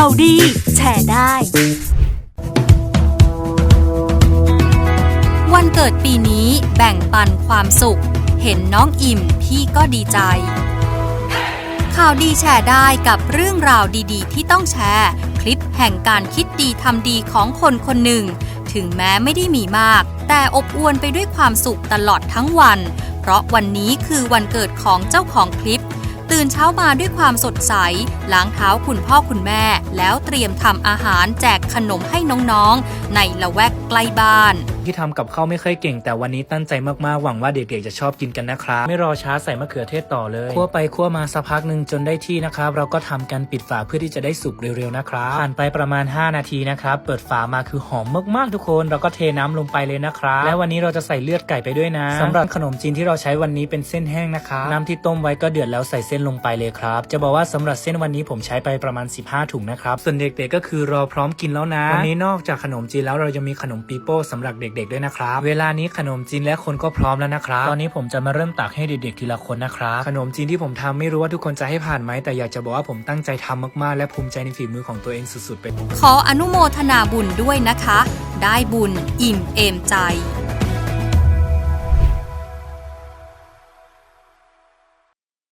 ข่าวดี แชร์ได้ วันเกิดปีนี้แบ่งปันความสุข เห็นน้องอิ่มพี่ก็ดีใจ ข่าวดีแชร์ได้กับเรื่องราวดีๆ ที่ต้องแชร์ คลิปแห่งการคิดดีทำดีของคนคนหนึ่ง ถึงแม้ไม่ได้มีมาก แต่อบอวลไปด้วยความสุขตลอดทั้งวัน เพราะวันนี้คือวันเกิดของเจ้าของคลิป ตื่นเช้ามาด้วยความสดใส ล้างเท้าคุณพ่อคุณแม่ แล้วเตรียมทำอาหารแจกขนมให้น้องๆ ในละแวกใกล้บ้าน ที่ทำกับข้าวไม่ค่อยเก่ง แต่วันนี้ตั้งใจมากๆหวังว่าเด็กๆจะชอบกินกันนะครับไม่รอช้าใส่มะเขือเทศต่อเลยคั่วไปคั่วมาสักพักหนึ่งจนได้ที่นะครับเราก็ทำกันปิดฝาเพื่อที่จะได้สุกเร็วๆนะครับผ่านไปประมาณ 5 นาทีนะครับเปิดฝามาคือหอมมากๆทุกคนเราก็เทน้ำลงไปเลยนะครับและวันนี้เราจะใส่เลือดไก่ไปด้วยนะสำหรับขนมจีนที่เราใช้วันนี้เป็นเส้นแห้งนะครับน้ำที่ต้มไว้ก็เดือดแล้วใส่เส้นลงไปเลยครับ จะบอกว่าสำหรับเส้นวันนี้ผมใช้ไปประมาณ 15 ถุงนะครับส่วนเด็กๆก็คือรอพร้อมกินแล้วนะวันนี้นอกจากขนมจีนแล้วเรายังมีขนมปีโป้สำหรับเด็กๆด้วยนะครับเวลานี้ขนมจีนและคนก็พร้อมแล้วนะครับตอนนี้ผมจะมาเริ่มตักให้เด็กๆทีละคนนะครับขนมจีนที่ผมทำไม่รู้ว่าทุกคนจะให้ผ่านไหมแต่อยากจะบอกว่าผมตั้งใจทำมากๆ และภูมิใจในฝีมือของตัวเองสุดๆไปขออนุโมทนาบุญด้วยนะคะ ได้บุญอิ่มเอมใจ